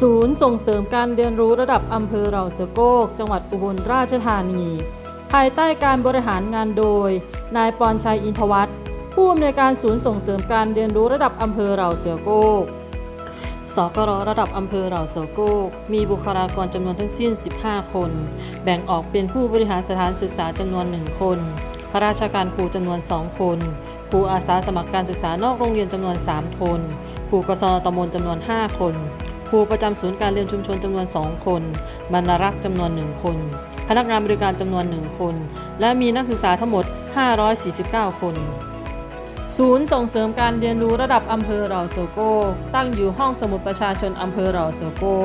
ศูนย์ส่งเสริมการเรียนรู้ระดับอำเภอเราเสือโก้จังหวัดอุบลราชธานี ภายใต้การบริหารงานโดย นายปอนชัยอินทวัฒน์ผู้อำนวยการศูนย์ส่งเสริมการเรียนรู้ระดับอำเภอเราเสือโก้สกรระดับอำเภอเหล่าเสือโก้มีบุคลากรจำนวนทั้งสิ้น 15 คน แบ่งออกเป็นผู้บริหารสถานศึกษาจำนวน 1 คน ข้าราชการครูจำนวน 2 คน ครูอาสาสมัครการศึกษานอกโรงเรียนจำนวน 3 คน ครูกศนตำบลจำนวน 5 คน ครูประจำศูนย์การเรียนชุมชนจำนวน 2 คน บรรณารักษ์จำนวน 1 คน พนักงานบริการจำนวน 1 คน และมีนักศึกษาทั้งหมด 549 คน ศูนย์ส่งเสริมการเรียนรู้ระดับอำเภอเราเซโก้ ตั้งอยู่ห้องสมุดประชาชนอำเภอเราเซโก้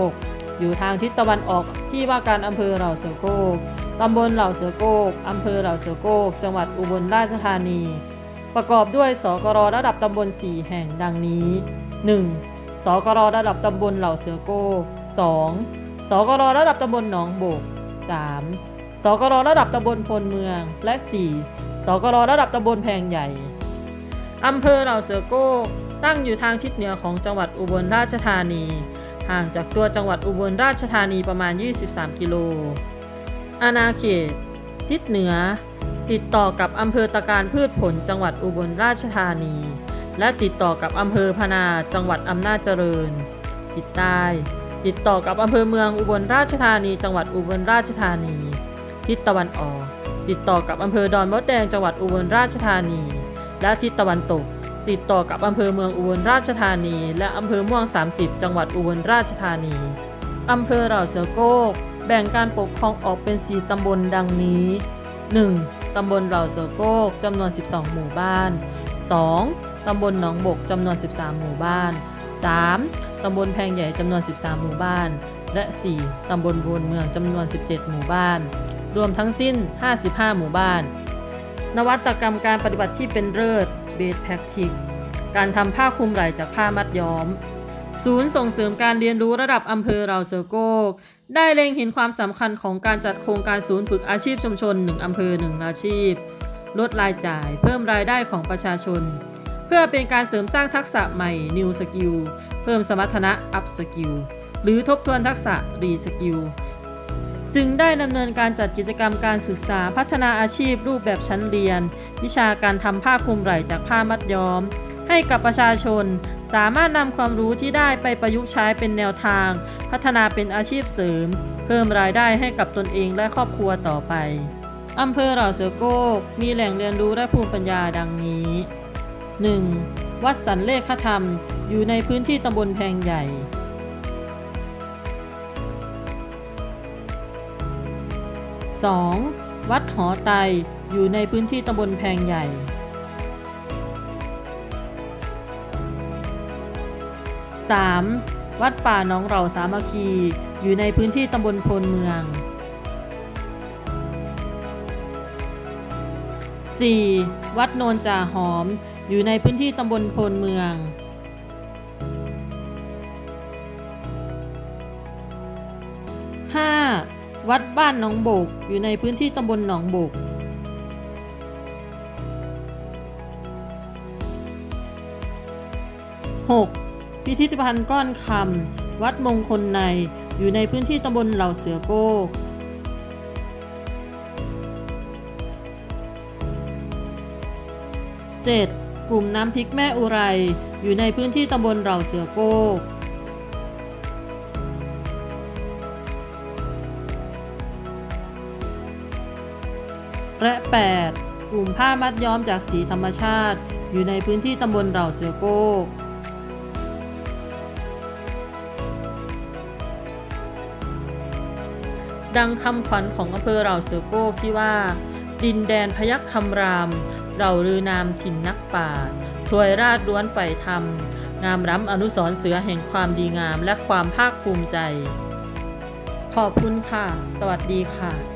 อยู่ทางทิศตะวันออกที่ว่าการอำเภอเราเซโก้ตำบลเหล่าเสือโก้อำเภอเหล่าเสือโก้จังหวัดอุบลราชธานี ประกอบด้วยสกรระดับตำบล 4 แห่งดังนี้ 1. สกรระดับตำบลเหล่าเสือโก้ 2. สกรระดับตำบลหนองโบก 3. สกรระดับตำบลพลเมือง และ 4. สกรระดับตำบลแพงใหญ่ อำเภอเหล่าเสือโก้ ตั้งอยู่ทางทิศเหนือของจังหวัดอุบลราชธานี ห่างจากตัวจังหวัดอุบลราชธานีประมาณ 23 กิโล อาณาเขต ทิศเหนือ ติดต่อกับอำเภอตะการพืชผลจังหวัดอุบลราชธานี และติดต่อกับอำเภอพนาจังหวัดอำนาจเจริญทิศใต้ ติดต่อกับอำเภอเมืองอุบลราชธานี จังหวัดอุบลราชธานี ทิศตะวันออก ติดต่อกับอำเภอดอนมดแดงจังหวัดอุบลราชธานี และทิศตะวันตก ติดต่อกับอำเภอเมืองอุบลราชธานี และอำเภอม่วง 30 จังหวัดอุบลราชธานีอำเภอเหล่าเสือโก้แบ่งการปกครองออกเป็น 4 ตำบลดังนี้ 1. ตำบลเหล่าเสือโก้จำนวน 12 หมู่บ้าน 2. ตำบลหนองบกจำนวน 13 หมู่บ้าน 3. ตำบลแพงใหญ่จำนวน 13 หมู่บ้าน และ 4. ตำบลบนเมืองจำนวน 17 หมู่บ้าน รวมทั้งสิ้น 55 หมู่บ้าน นวัตกรรมการปฏิบัติที่เป็นเลิศเบสแพคทิกการทำผ้าคลุมไหล่จากผ้ามัดย้อม ศูนย์ส่งเสริมการเรียนรู้ระดับอำเภอเราเซอร์โกก ได้เล็งเห็นความสำคัญของการจัดโครงการศูนย์ฝึกอาชีพชุมชน 1 อำเภอ 1 อาชีพ ลดรายจ่าย เพิ่มรายได้ของประชาชน เพื่อเป็นการเสริมสร้างทักษะใหม่ New Skill เพิ่มสมรรถนะ Up Skill หรือทบทวนทักษะ Re Skill จึงได้ดำเนินการจัดกิจกรรมการศึกษาพัฒนาอาชีพรูปแบบชั้นเรียน วิชาการทำผ้าคลุมไหล่จากผ้ามัดย้อม ให้กับประชาชน สามารถนำความรู้ที่ได้ไปประยุกต์ใช้เป็นแนวทาง พัฒนาเป็นอาชีพเสริม เพิ่มรายได้ให้กับตนเองและครอบครัวต่อไปอำเภอเหล่าเสือโก้มีแหล่งเรียนรู้และภูมิปัญญาดังนี้ 1. วัดสันเลขธรรม อยู่ในพื้นที่ตำบลแพงใหญ่ 2. วัดหอไตอยู่ในพื้นที่ตำบลแพงใหญ่ 3. วัดป่าหนองเราสามัคคี อยู่ในพื้นที่ตำบลพลเมือง 4. วัดโนนจ่าหอม อยู่ในพื้นที่ตำบลพลเมือง 5. วัดบ้านหนองบก อยู่ในพื้นที่ตำบลหนองบก 6. พิพิธภัณฑ์ก้อนคำวัดมงคลใน อยู่ในพื้นที่ตำบลเหล่าเสือโก้ 7. กลุ่มน้ำพริกแม่อุไร อยู่ในพื้นที่ตำบลเหล่าเสือโก้และ 8. กลุ่มผ้ามัดย้อมจากสีธรรมชาติ อยู่ในพื้นที่ตำบลเหล่าเสือโก้ดังคำขวัญของอำเภอเหล่าเสือโก้ที่ว่า ดินแดนพยัคฆ์คำราม เราลือนามถิ่นนักป่าถวยราชล้วนใฝ่ธรรม งามร้ำอนุสรณ์เสือแห่งความดีงามและความภาคภูมิใจ ขอบคุณค่ะ สวัสดีค่ะ